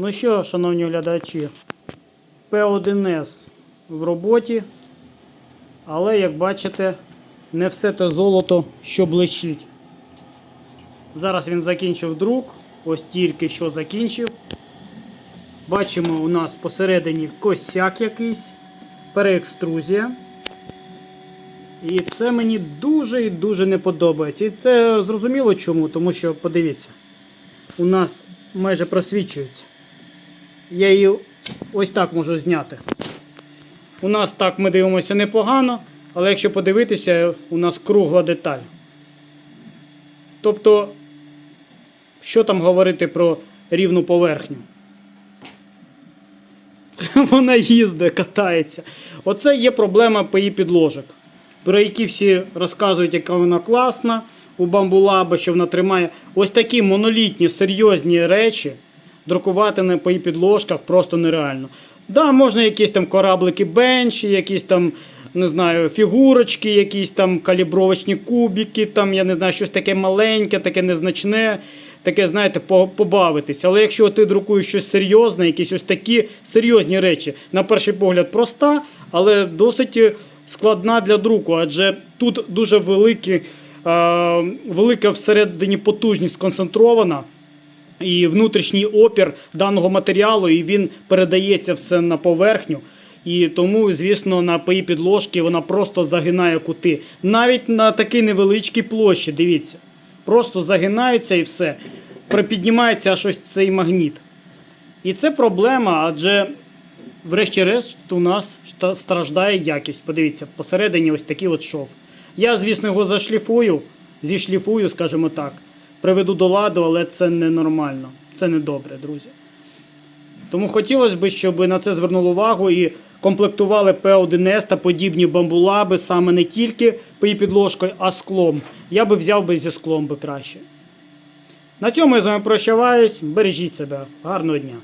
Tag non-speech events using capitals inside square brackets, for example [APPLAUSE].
Ну що, шановні глядачі, П1С в роботі, але як бачите, не все те золото, що блищить. Зараз він закінчив друк, ось тільки що закінчив. Бачимо, у нас посередині косяк якийсь, переекструзія. І це мені дуже і дуже не подобається. І це зрозуміло чому, тому що подивіться, у нас майже просвічується. Я її ось так можу зняти. У нас так ми дивимося непогано, але якщо подивитися, у нас кругла деталь. Тобто, що там говорити про рівну поверхню? [LAUGHS] Вона їздить, катається. Оце є проблема ПІ підложок, про які всі розказують, яка вона класна у бамбулаба, що вона тримає. Ось такі монолітні, серйозні речі друкувати на ПІ підложках просто нереально. Да, можна якісь там кораблики бенчі, якісь там, не знаю, фігурочки, якісь там калібровочні кубики, там, я не знаю, щось таке маленьке, таке незначне, таке, знаєте, по- побавитися. Але якщо ти друкуєш щось серйозне, якісь ось такі серйозні речі, на перший погляд проста, але досить складна для друку, адже тут дуже великі, е, велика всередині потужність сконцентрована і внутрішній опір даного матеріалу, і він передається все на поверхню. І тому, звісно, на ПІ підложки вона просто загинає кути. Навіть на такій невеличкій площі, дивіться. Просто загинається і все. Припіднімається аж ось цей магніт. І це проблема, адже, врешті-решт, у нас страждає якість. Подивіться, посередині ось такий от шов. Я, звісно, його зашліфую, зішліфую, скажімо так, приведу до ладу, але це ненормально. Це не добре, друзі. Тому хотілося б, щоб на це звернули увагу і комплектували П1С та подібні бамбулаби саме не тільки підложкою, а склом. Я би взяв би зі склом би краще. На цьому я з вами прощаюсь. Бережіть себе. Гарного дня!